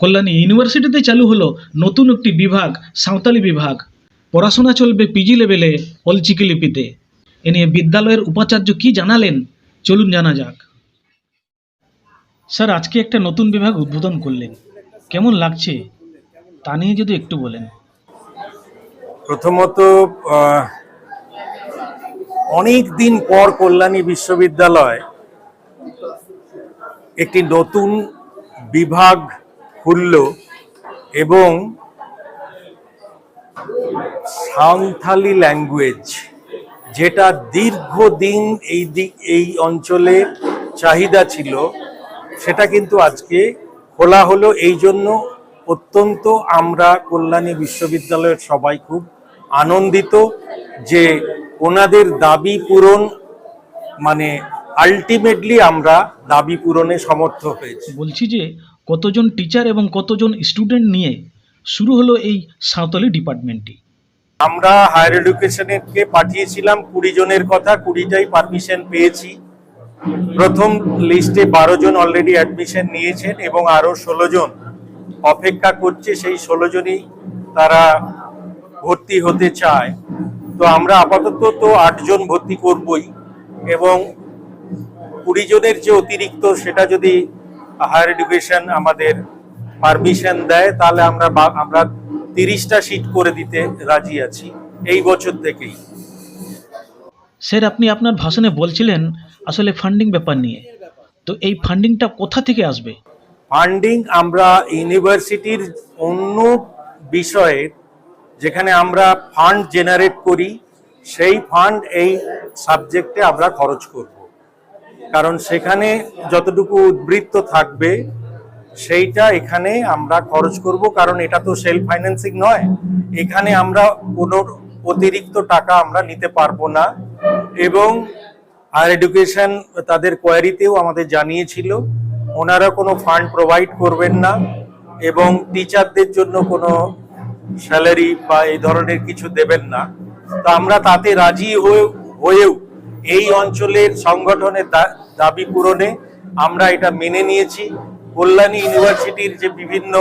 কল্যাণী ইউনিভার্সিটিতে চালু হলো নতুন একটি বিভাগ, সাঁওতালি বিভাগ। পড়াশোনা চলবে পিজি লেভেলে অলচিকি লিপিতে। এ নিয়ে বিদ্যালয়ের উপাচার্য কি জানালেন? চলুন জানা যাক। স্যার, আজকে একটা নতুন বিভাগ উদ্বোধন করলেন। কেমন লাগছে? তা নিয়ে যদি একটু বলেন। প্রথমত অনেক দিন পর কল্যাণী বিশ্ববিদ্যালয় একটি নতুন বিভাগ খুলল এবং সাঁওতালি ল্যাঙ্গুয়েজ, যেটা দীর্ঘদিন এই দিক এই অঞ্চলে চাহিদা ছিল, সেটা কিন্তু আজকে খোলা হলো। এই জন্য অত্যন্ত আমরা কল্যাণী বিশ্ববিদ্যালয়ের সবাই খুব আনন্দিত যে ওনাদের দাবি পূরণ মানে আলটিমেটলি আমরা দাবি পূরণে সমর্থ হয়েছি। বলছি যে কতজন টিচার এবং কতজন স্টুডেন্ট নিয়ে শুরু হলো এই সাঁওতালি ডিপার্টমেন্টটি? আমরা হায়ার এডুকেশনকে পাঠিয়েছিলাম, কুড়ি জনের কথা, কুড়িটাই পারমিশন পেয়েছি। প্রথম লিস্টে বারো জন অলরেডি অ্যাডমিশন নিয়েছেন এবং আরও ষোলো জন অপেক্ষা করছে, সেই ষোলো জনই তারা ভর্তি হতে চায়। তো আমরা আপাতত তো আটজন ভর্তি করবই এবং কুড়ি জনের যে অতিরিক্ত, সেটা যদি হায়ার এডুকেশন আমাদের পারমিশন দেয় তাহলে আমরা আমরা তিরিশটা সিট করে দিতে রাজি আছি এই বছর থেকেই। স্যার আপনি আপনার ভাষণে বলছিলেন আসলে ফান্ডিং ব্যাপার নিয়ে। তো এই ফান্ডিংটা কোথা থেকে আসবে? ফান্ডিং আমরা ইউনিভার্সিটির অন্য বিষয়ে যেখানে আমরা ফান্ড জেনারেট করি সেই ফান্ড এই সাবজেক্টে আমরা খরচ করব কারণ সেখানে যতটুকু উদ্বৃত্ত থাকবে, সেইটা এখানে আমরা খরচ করব, কারণ এটা তো সেলফ ফাইন্যান্সিং নয়। এখানে আমরা কোনো অতিরিক্ত টাকা আমরা নিতে পারব না। এবং হায়ার এডুকেশন তাদের কোয়ারিতেও আমাদের জানিয়েছিল, ওনারা কোনো ফান্ড প্রোভাইড করবেন না এবং টিচারদের জন্য কোনো স্যালারি বা এই ধরনের কিছু দেবেন না। তো আমরা তাতে রাজি হয়ে- হয়েও এই অঞ্চলের সংগঠনের দাবি পূরণে আমরা এটা মেনে নিয়েছি। কল্যাণী ইউনিভার্সিটির যে বিভিন্ন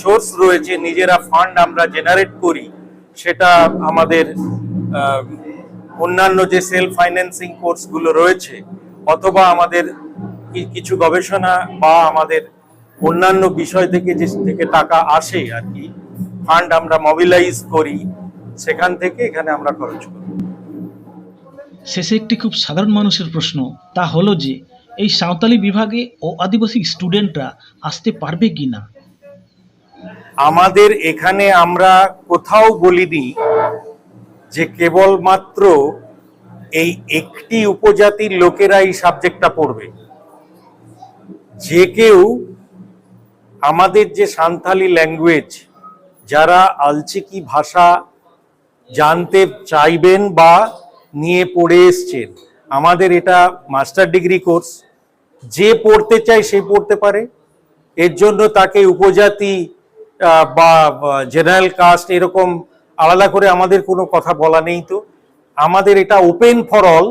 সোর্স রয়েছে, নিজেরা ফান্ড আমরা জেনারেট করি, সেটা আমাদের অন্যান্য যে সেলফ ফাইন্যান্সিং কোর্সগুলো রয়েছে, অথবা আমাদের কিছু গবেষণা বা আমাদের অন্যান্য বিষয় থেকে যে, থেকে টাকা আসে আর কি, ফান্ড আমরা মবিলাইজ করি, সেখান থেকে এখানে আমরা খরচ করি। শেষে একটি খুব সাধারণ মানুষের প্রশ্ন, তা হলো যে, এই সাঁওতালি বিভাগে ও আদিবাসী স্টুডেন্টরা আসতে পারবে কি না? আমাদের এখানে আমরা কোথাও বলিনি যে কেবলমাত্র এই একটি উপজাতির লোকেরা এই সাবজেক্টটা পড়বে। যে কেউ আমাদের যে সান্থালি ল্যাঙ্গুয়েজ, যারা আলচিকি ভাষা জানতে চাইবেন বা নিয়ে পড়ে এসছেন। আমাদের এটা মাস্টার ডিগ্রি কোর্স। যে পড়তে চায় সে পড়তে পারে। এর জন্য তাকে উপজাতি বা জেনারেল কাস্ট এরকম আলাদা করে আমাদের কোনো কথা বলা নেই তো। আমাদের এটা ওপেন ফর অল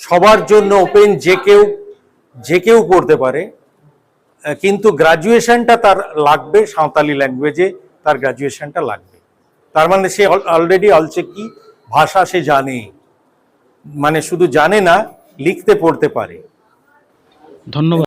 সবার জন্য ওপেন যে কেউ যে কেউ পড়তে পারে। কিন্তু গ্রাজুয়েশনটা তার লাগবে, সাঁওতালি ল্যাঙ্গুয়েজে তার গ্রাজুয়েশনটা লাগবে। তার মানে সে অলরেডি অলছে কি ভাষা সে জানে। মানে শুধু জানে না লিখতে পড়তে পারে। ধন্যবাদ।